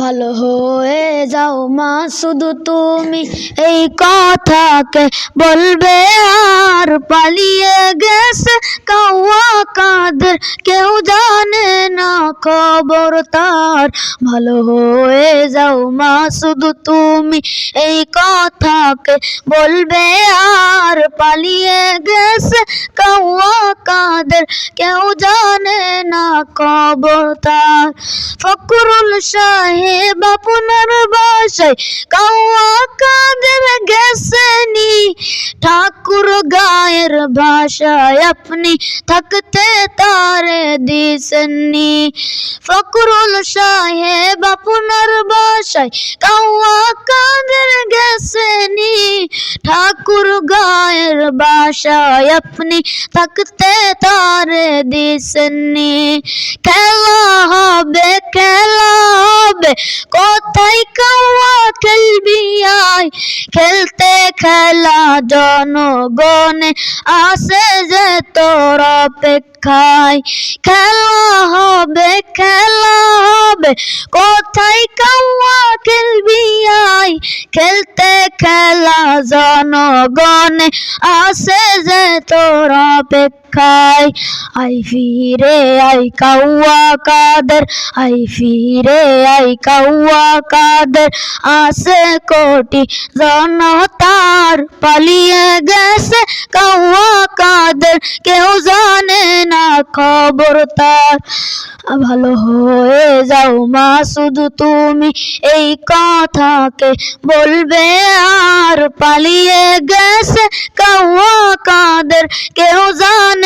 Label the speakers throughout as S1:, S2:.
S1: ভালো হয়ে যাও মা, শুধু তুমি এই কথাকে বলবে, আর পালিয়ে গেছে কাওয়া কাদের, কেউ জানে না খবর তার। ভালো হয়ে যাও মা, শুধু তুমি এই কথাকে বলবে, আর পালিয়ে গেছে কাওয়া কাদের কেউ জানে না খবর তার ফকরুল সাহেব আপনার বাসায় কাওয়া কাদের গেছেনি? ঠাকুর গায়ের ভাষায় আপনি থাকতে তারে দিছেননি ফকরুল সাহেব আপনার বাসায় কাওয়া কাদের গেছেনি? ঠাকুর গায়ের বাসায় আপনি থাকতে তারে দিছেননি খেলা হবে খেলা হবে। কোথায় কাওয়া খেলবি আয়? খেলতে খেলা জনগণে আসে যে তোর অপেক্ষায়। খেলা হবে খেলা হবে। কোথায় কাওয়া খেলবি আয়? খেলতে খেলা জনগণে আসে যে তোর অপেক্ষায় আই ফিরে আই কাওয়া কাদের, আই ফিরে আই কাওয়া কাদের। আসে কোটি জনতার পালিয়ে গেছে কাওয়া কাদের, কেউ জানে না খবর তার। ভালো হয়ে যাও মা, শুধু তুমি এই কথাকে বলবে আর পালিয়ে গেছে কাওয়া কাদের, কেউ জানে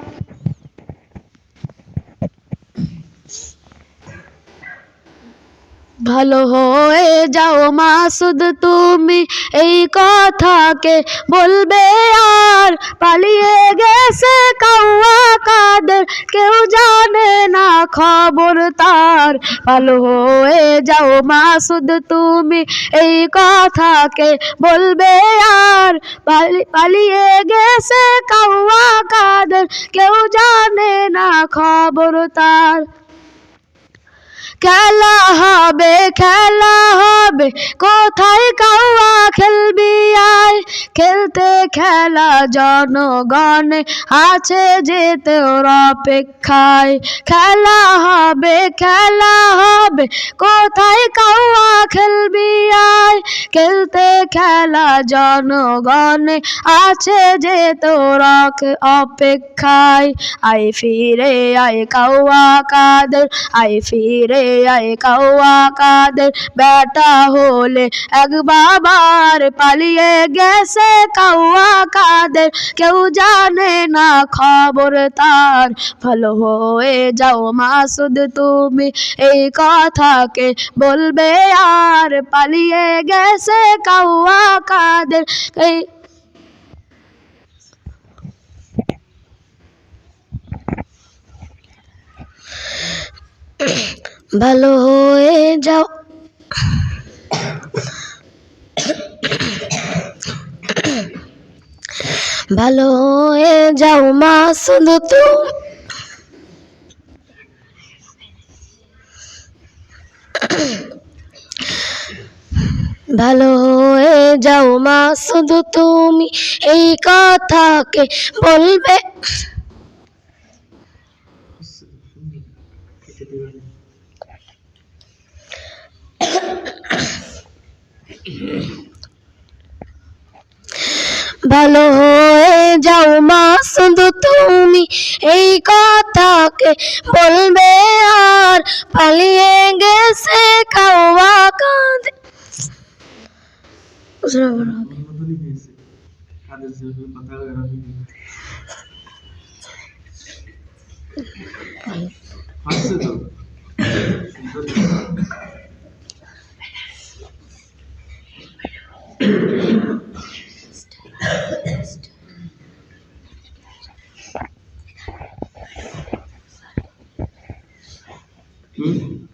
S1: ভালো হয়ে যাও মা শুধু তুমি এই কথাকে বলবে আর পালিয়ে গেছে কাওয়া কাদের কেউ জানে না খবর তার ভালো হয়ে যাও মা শুধু তুমি এই কথাকে বলবে আর পালি- পালিয়ে গেছে কাওয়া কাদের কেউ জানে না খবর তার খেলা হবে খেলা হবে। কোথায় কাওয়া খেলবি আয়? খেলতে খেলা জনগণে আছে যে তোর অপেক্ষায়। খেলা হবে খেলা হবে। কোথায় কাওয়া খেলবি আয়? খেলতে খেলা জনগণে আছে যে তোর অপেক্ষায়। আই ফিরে, আয় কাওয়া কাদের। আই ফিরে আয় কাওয়া কাদের বেটা হলে এক বাবার পালিয়ে গেছে কাওয়া কাদের কেউ জানে না খবর তার ভালো হয়ে যাও মাসুদ তুমি এই কথাকে বলবে আর পালিয়ে গেছে কাওয়া কাদের এই ভালো হয়ে যাও। ভালো হয়ে যাও মা শুধু তুমি। ভালো হয়ে যাও মা শুধু তুমি এই কথাকে বলবে। ভালো হয়ে যাও মা, শুধু তুমি এই কথাকে বলবে আর পালিয়ে গেছে কাওয়া কাঁদে
S2: আসছে তো? 嗯。